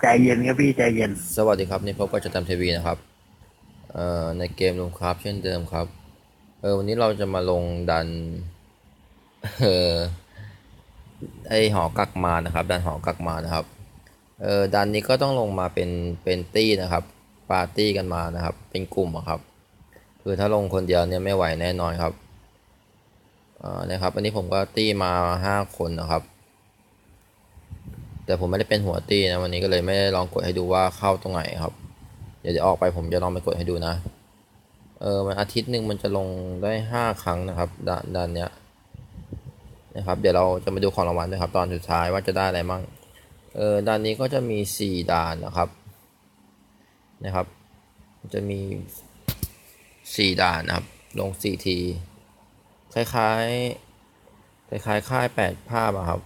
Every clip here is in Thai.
ใจเย็นครับพี่ใจเย็น สวัสดีครับนี่พบกับจัดตามทีวีนะครับเอ่อในเกมลุงครับเช่นเดิมครับเออวันนี้เราจะมาลงดันเออไอหอกักมานะครับ ดันหอกักมานะครับเออดันนี้ก็ต้องลงมาเป็นเป็นตี้นะครับปาร์ตี้กันมานะครับ เป็นกลุ่มครับ คือถ้าลงคนเดียวเนี่ยไม่ไหวแน่นอนครับอ่านะครับ อันนี้ผมก็ตี้มาห้าคนนะครับ แต่ผมไม่ได้เป็นหัวตี้นะวันนี้ก็เลยไม่ได้ลองกดให้ดูว่าเข้าตรงไหนครับ เดี๋ยวจะออกไปผมจะลองไปกดให้ดูนะ เออมันอาทิตย์หนึ่งมันจะลงได้ห้าครั้งนะครับด้านด้านเนี้ยนะครับเดี๋ยวเราจะมาดูของรางวัลด้วยครับ ตอนสุดท้ายว่าจะได้อะไรมั่งเออด้านนี้ก็จะมีสี่ด่านนะครับนะครับ จะมีสี่ด่านนะครับ ลงสี่ที คล้ายๆ คล้ายๆ ค่ายแปดภาพอะครับ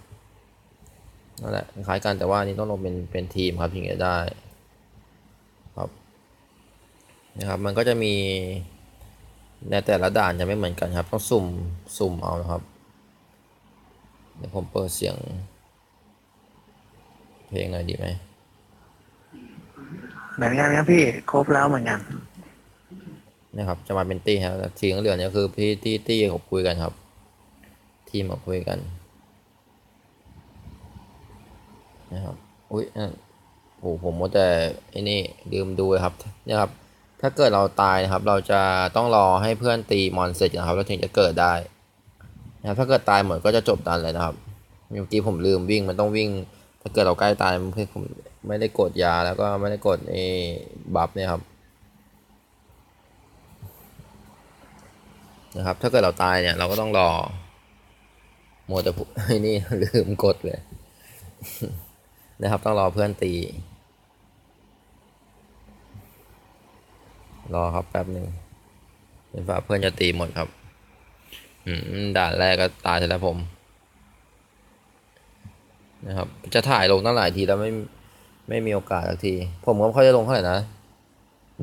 นั่นแหละคล้ายกันแต่ว่าอันนี้ต้องลงเป็นเป็นทีมครับถึงจะได้ครับนะครับ มันก็จะมีในแต่ละด่านจะไม่เหมือนกันครับ ต้องสุ่มสุ่มเอานะครับเดี๋ยวผมเปิดเสียง เพลงอะไรดีไหมเหมือนกันครับพี่ครบแล้วเหมือนกันนะครับจะมาเป็นตี้ครับแล้วสีเหลืองเนี่ยคือพี่ที่ตี้เขาคุยกันครับ ทีมเขาคุยกัน นะครับอุ้ยโอ้โหผมว่าแต่ไอ้นี่ลืมดูครับเนี่ยครับ ถ้าเกิดเราตายนะครับ เราจะต้องรอให้เพื่อนตีมอนเสร็จนะครับแล้วถึงจะเกิดได้นะครับถ้าเกิดตายหมดก็จะจบดันเลยนะครับเมื่อกี้ผมลืมวิ่งมันต้องวิ่ง ถ้าเกิดเราใกล้ตายเพื่อผมไม่ได้กดยาแล้วก็ไม่ได้กดไอ้บัฟเนี่ยครับนะครับ ถ้าเกิดเราตายเนี่ยเราก็ต้องรอโมจะพูไอ้นี่ลืมกดเลย นะครับ ต้องรอเพื่อนตี รอครับแป๊บหนึ่งเป็นฝ่าเพื่อนจะตีหมดครับ อืมด่านแรกก็ตายไปแล้วผม นะครับ จะถ่ายลงตั้งหลายทีแล้วไม่ไม่มีโอกาสสักที ผมก็ไม่ค่อยจะลงเท่าไหร่นะ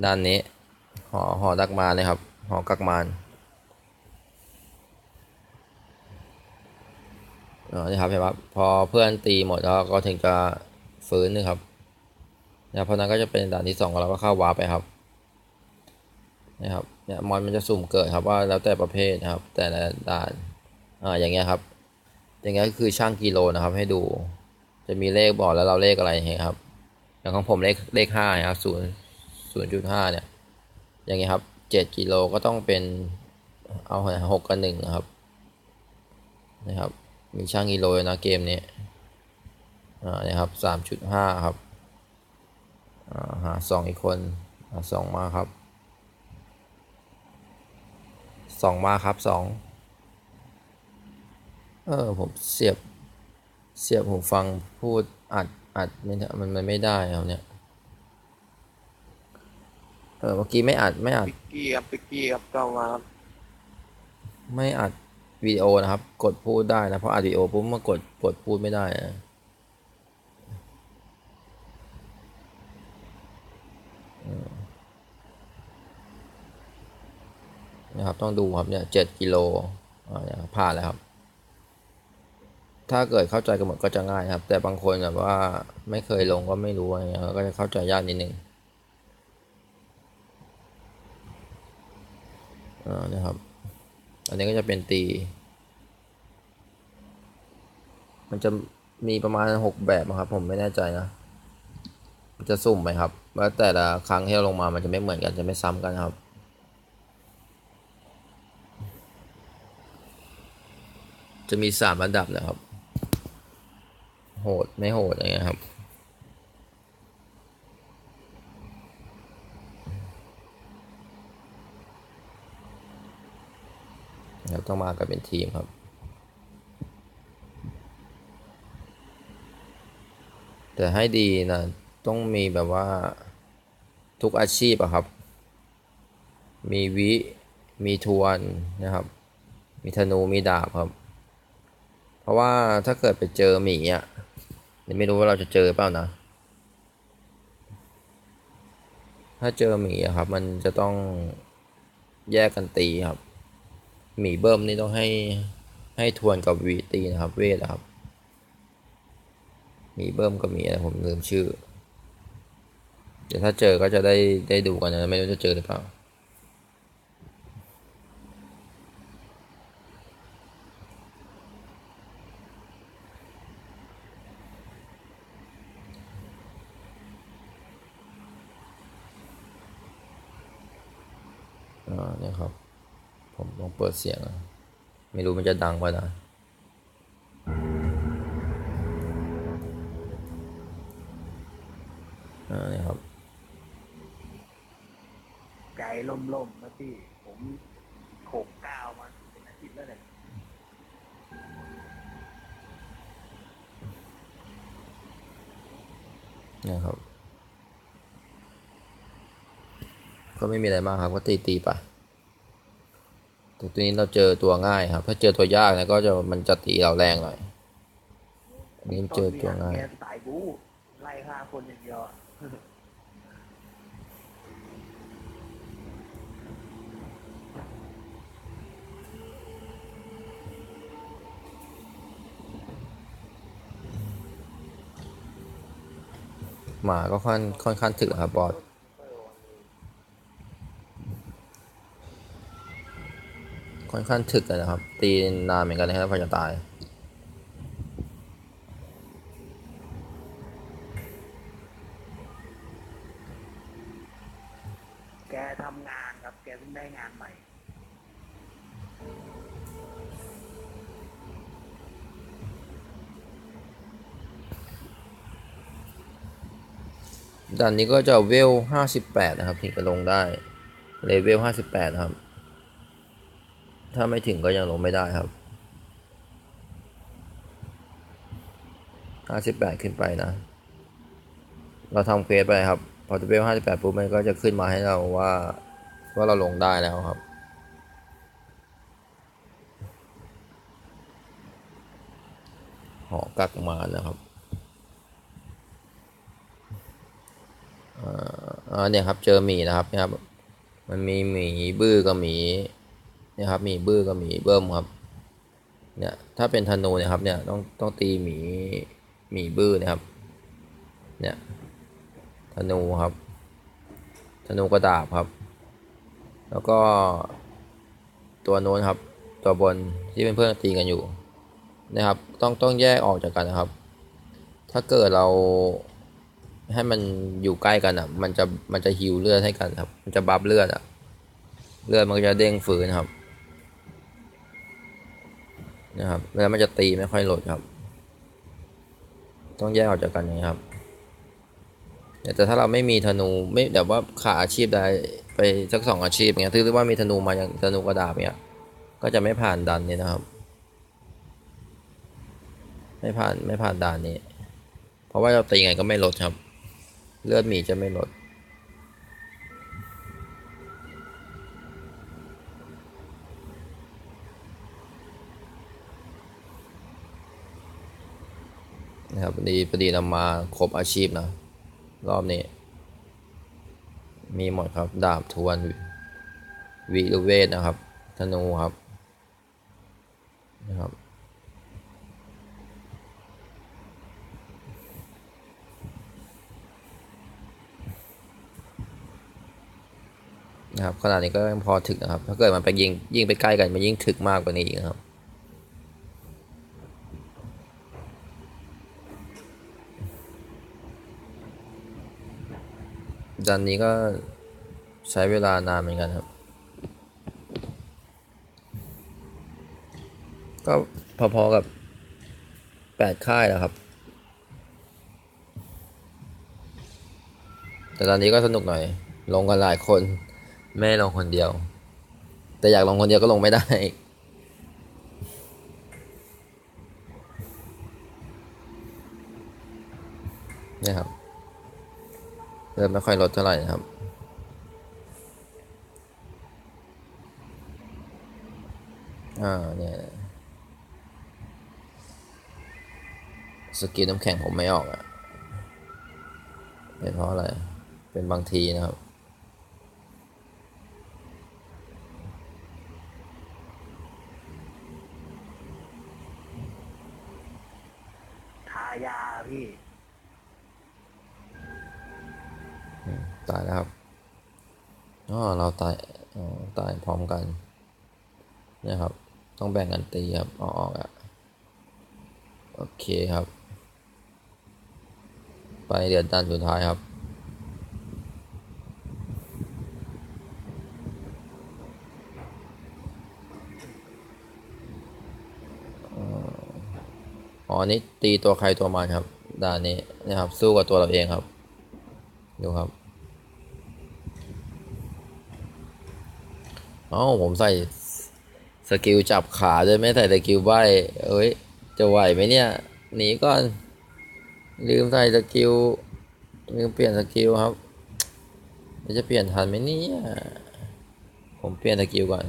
ด้านนี้หอหอดักมานนะครับหอกักมานอ๋อนี่ครับเห็นปะพอเพื่อนตีหมดแล้วก็ถึงจะ ฟื้นนะครับนะเพราะนั้นก็จะเป็นด่านที่สองเราก็เข้าวาร์ปไปครับนะครับเนี่ยมอนมันจะสุ่มเกิดครับว่าแล้วแต่ประเภทนะครับ แต่ละด่านอ่าอย่างเงี้ยครับ อย่างเงี้ยก็คือช่างกิโลนะครับ ให้ดู จะมีเลขบอกแล้วเราเลขอะไรอย่างเงี้ยครับ อย่างของผมเลขเลขห้าครับศูนย์ศูนย์จุดห้าเนี่ย อย่างเงี้ยครับเจ็ดกิโลก็ต้องเป็นเอาหกกับหนึ่งนะครับนะครับ มีช่างกิโลนะเกมนี้ อ่าเนี่ยครับสามจุดห้าครับอ่าหาสองอีกคนหาสองมาครับสองมาครับสองเออผมเสียบเสียบหูฟังพูดอัดอัดไม่ได้มันมันไม่ได้ครับเนี่ยเออเมื่อกี้ไม่อัดไม่อัดปิกกี้ครับปิกกี้ครับเข้ามาครับไม่อัดวิดีโอนะครับ กดพูดได้นะเพราะอัดวิดีโอปุ๊บมากดกดพูดไม่ได้นะ นะครับ ต้องดูครับเนี่ยเจ็ดกิโลอ่าผ่านแล้วครับ ถ้าเกิดเข้าใจกันหมดก็จะง่ายครับ แต่บางคนแบบว่าไม่เคยลงก็ไม่รู้อะไรเงี้ยก็จะเข้าใจยากนิดนึงอ่านะครับ อันนี้ก็จะเป็นตี มันจะมีประมาณหกแบบนะครับ ผมไม่แน่ใจนะ มันจะสุ่มไหมครับว่าแต่ละครั้งที่เราลงมามันจะไม่เหมือนกันจะไม่ซ้ำกันครับ จะมีสามระดับนะครับ โหดไม่โหดอะไรเงี้ยครับเราต้องมากันเป็นทีมครับ แต่ให้ดีนะต้องมีแบบว่าทุกอาชีพอะครับ มีวิ มีทวนนะครับ มีธนู มีดาบครับ ราะว่าถ้าเกิดไปเจอหมีอะไม่รู้ว่าเราจะเจอเปล่านะ ถ้าเจอหมีอะครับ มันจะต้องแยกกันตีครับ หมีเบิ้มนี่ต้องให้ให้ทวนกับวีตีนะครับ เวทอะครับ หมีเบิ้มก็มีอะไรผมลืมชื่อ เดี๋ยวถ้าเจอก็จะได้ได้ดูกันนะไม่รู้จะเจอหรือเปล่า อ่าเนี่ยครับ ผมลอง เปิดเสียงอะไม่รู้มันจะดังป่ะนะอ่าเนี่ยครับ ใจล่มๆนะพี่ ผมโขกก้าวมาเป็นอาทิตย์แล้วเนี่ยเนี่ยครับ ก็ไม่มีอะไรมากครับ ก็ตีตีๆไป แต่ตัวนี้เราเจอตัวง่ายครับ ถ้าเจอตัวยากเนะก็จะมันจะตีเราแรงหน่อยอันนี้เจอตัวง่ายแกสายบู๊ไล่ฆ่าคนอย่างเดียวอะหมาก็ค่อนค่อนข้างถึกครับบอส ค่อนข้างถึกเลยนะครับ ตีนานเหมือนกันนะครับพอจะตาย แกทำงานครับ แกเพิ่งได้งานใหม่ด่านนี้ก็จะเวลห้าสิบแปดนะครับ ถึงจะลงได้ เลเวลห้าสิบแปดนะครับ ถ้าไม่ถึงก็ยังลงไม่ได้ครับห้าสิบแปดขึ้นไปนะ เราทำเควสไปครับ พอเลเวลห้าสิบแปดปุ๊บมันก็จะขึ้นมาให้เราว่าว่าเราลงได้แล้วครับ หอกักมานะครับอ่าเนี่ยครับ เจอหมีนะครับนี่ยครับ มันมีหมีบื้อกับหมี เนี่ยครับ มีบื้อกับมีเบิ้มครับ เนี่ย ถ้าเป็นธนูเนี่ยครับ เนี่ย ต้อง ต้องตีหมี หมีบื้อนะครับ เนี่ย ธนูครับ ธนูกระดาบครับ แล้วก็ ตัวโน้นครับ ตัวบนที่เป็นเพื่อนตีกันอยู่ นะครับ ต้อง ต้องแยกออกจากกันนะครับ ถ้าเกิดเราให้มันอยู่ใกล้กันอะ มันจะ มันจะฮิวเลือดให้กันครับ มันจะบัฟเลือดอะ เลือดมันก็จะเด้งฝืนครับ นะครับแล้วมันจะตีไม่ค่อยหลดครับ ต้องแยกออกจากกันอย่างนี้ครับแต่ถ้าเราไม่มีธนูไม่แบบว่าขาอาชีพใดไปสักสองอาชีพอย่างเงี้ยถือว่ามีธนูมาอย่างธนูกระดาบเนี้ยก็จะไม่ผ่านดันนี้นะครับ ไม่ผ่านไม่ผ่านด่านนี้ เพราะว่าเราตีไงก็ไม่ลดครับ เลือดหมีจะไม่ลด นะครับพอดีพอดีเรามาครบอาชีพนะ รอบนี้ มีหมดครับ ดาบทวน วิรุเวทนะครับ ธนูครับนะครับนะครับขนาดนี้ก็ยังพอถึกนะครับ ถ้าเกิดมันไปยิงยิงไปใกล้กันมันยิ่งถึกมากกว่านี้อีกนะครับ ดันนี้ก็ใช้เวลานานเหมือนกันครับ ก็พอๆกับแปดค่ายแล้วครับ แต่ตอนนี้ก็สนุกหน่อย ลงกันหลายคนไม่ลงคนเดียว แต่อยากลงคนเดียวก็ลงไม่ได้เนี่ยครับ เริ่มไม่ค่อยลดเท่าไหร่ครับ อ่าเนี่ยสกิลน้ำแข็งผมไม่ออกอะเป็นเพราะอะไร เป็นบางทีนะครับ ทายาพี่ อืมตายแล้วครับอ๋อ เราตายตายพร้อมกันนี่ยครับ ต้องแบ่งกันตีครับอออกอะโอเคครับ ไปเดือดดันสุดท้ายครับอ๋อนนี่ตีตัวใครตัวมันครับ ด่านนี้นะครับ สู้กับตัวเราเองครับ ดูครับ เอ้าผมใส่สกิลจับขาด้วยไม่ใส่สกิลใบเอ้ย จะไหวไหมเนี่ย หนีก่อน ลืมใส่สกิล ลืมเปลี่ยนสกิลครับ จะเปลี่ยนทันไหมเนี่ย ผมเปลี่ยนสกิลก่อน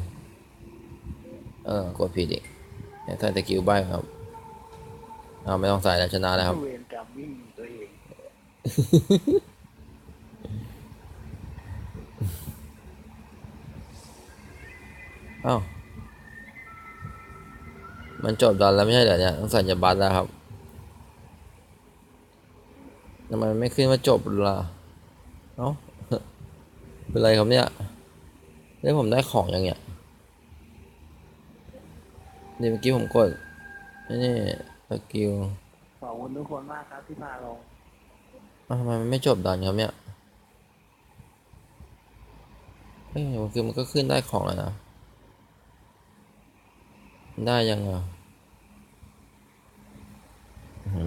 เออกดผิดอีกใส่สกิลใบครับเอาไม่ต้องใส่แล้วชนะแล้วครับ เวรกรรมวิ่งหนีตัวเองอ้าวมันจบดันแล้วไม่ใช่เหรอเนี่ยต้องสัญญาบัตรแล้วครับทำไมมันไม่ขึ้นว่าจบล่ะเอ้าเป็นไรครับเนี่ยเดี๋ยวผมได้ของอย่างเงี้ยเดี๋ยวเมื่อกี้ผมกดนี่สกิลขอบคุณทุกคนมากครับที่พาลงอ้าวทำไมมันไม่จบดันครับเนี่ยเอ้ยมันคือมันก็ขึ้นได้ของแล้วนะ ได้ยังอะ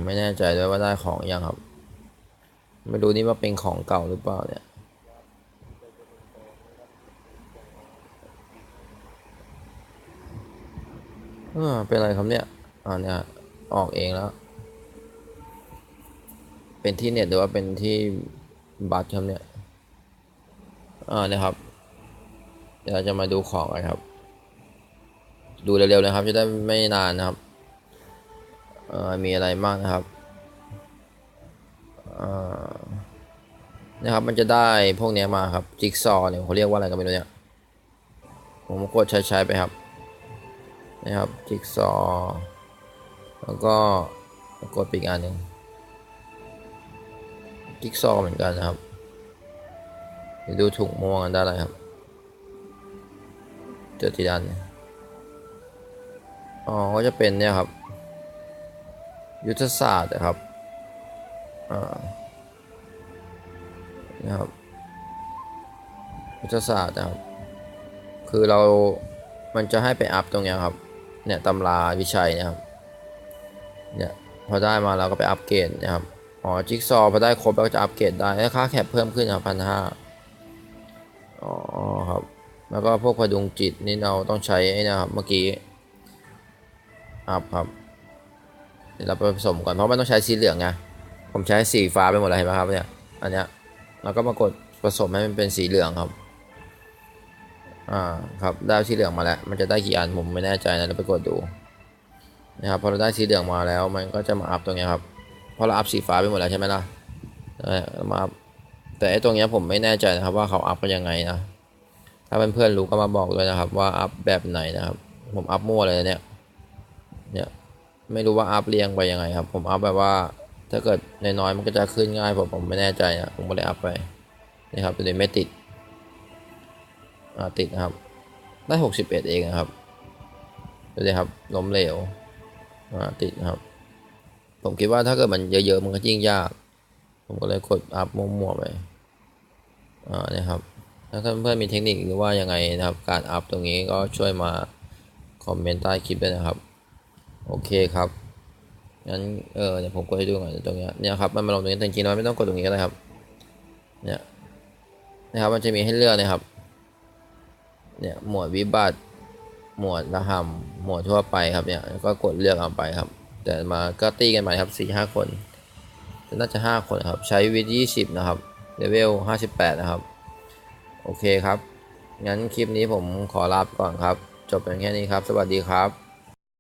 ไม่แน่ใจด้วยว่าได้ของยังครับ ไม่รู้นี่ว่าเป็นของเก่าหรือเปล่าเนี่ยเออเป็นอะไรครับเนี่ยอ่าเนี่ยออกเองแล้ว เป็นที่เน็ตหรือว่าเป็นที่บัตรครับเนี่ยอ่านะครับ เดี๋ยวเราจะมาดูของกันครับ ดูเร็วๆนะครับ จะได้ไม่นานนะครับเอ่อมีอะไรบ้างนะครับนะครับ มันจะได้พวกเนี้ยมาครับ จิ๊กซอเนี่ยเขาเรียกว่าอะไรกันไม่รู้เนี่ย ผมกดใช้ๆไปครับ นะครับ จิ๊กซอ แล้วก็กดปอีกอันหนึ่งจิ๊กซอเหมือนกันนะครับดูถุงม่วงกันได้เลยครับ เจอทีดันเนี่ย อ๋อก็จะเป็นเนี่ยครับ ยุทธศาสตร์นะครับอ่านะครับยุทธศาสตร์นะครับ คือเรา มันจะให้ไปอัพตรงเนี้ยครับ เนี่ยตำราวิชัยนะครับ เนี่ยพอได้มาเราก็ไปอัพเกรดนะครับ อ๋อจิ๊กซอพอได้ครบแล้วก็จะอัพเกรดได้แล้วค่าแคปเพิ่มขึ้นครับพันห้าอ๋อครับ แล้วก็พวกพดุงจิตนี่เราต้องใช้นะครับเมื่อกี้ อัพครับเดี๋ยวเราไปผสมก่อนเพราะมันต้องใช้สีเหลืองไงผมใช้สีฟ้าไปหมดเลยเห็นไหมครับเนี่ยอันเนี้ยเราก็มากดผสมให้มันเป็นสีเหลืองครับอ่าครับได้สีเหลืองมาแล้ว มันจะได้กี่อันผมไม่แน่ใจนะเราไปกดดูนะครับพอเราได้สีเหลืองมาแล้วมันก็จะมาอัพตรงเนี้ยครับเพราะเราอัพสีฟ้าไปหมดแล้วใช่ไหมล่ะเออมาอัพแต่ไอ้ตรงเนี้ยผมไม่แน่ใจนะครับว่าเขาอัพกันยังไงนะถ้าเพื่อนๆรู้ก็มาบอกด้วยนะครับ ว่าอัพแบบไหนนะครับ ผมอัพมั่วเลยเนี่ย เนี่ยไม่รู้ว่าอัพเรียงไปยังไงครับ ผมอัพแบบว่าถ้าเกิดน้อยๆมันก็จะขึ้นง่ายผมผมไม่แน่ใจนะผมก็เลยอัพไปนี่ครับตัวนี้ไม่ติดอ่าติดนะครับได้หกสิบเอ็ดเองนะครับดูดิครับล้มเหลวอ่าติดนะครับ ผมคิดว่าถ้าเกิดมันเยอะๆมันก็ยิ่งยาก ผมก็เลยกดอัพมั่วๆไปอ่านี่ครับถ้าเพื่อนๆมีเทคนิคหรือว่ายังไงนะครับ การอัพตรงนี้ก็ช่วยมาคอมเมนต์ใต้คลิปด้วยนะครับ โอเคครับงั้นเออเดี๋ยวผมกดให้ดูหน่อยตรงเนี้ยเนี่ยครับมันมาลงตรงนี้แต่จริงๆเราไม่ต้องกดตรงนี้ก็ได้ครับเนี่ยนะครับมันจะมีให้เลือกนะครับเนี่ยหมวดวิบัติหมวดระหำหมวดทั่วไปครับเนี่ยก็กดเลือกเอาไปครับ แต่มาก็ตีกันไปครับสี่ห้าคนน่าจะห้าคนครับใช้วิดยี่สิบนะครับเลเวลห้าสิบแปดนะครับ โอเคครับงั้นคลิปนี้ผมขอลาไปก่อนครับ จบเป็นแค่นี้ครับ สวัสดีครับ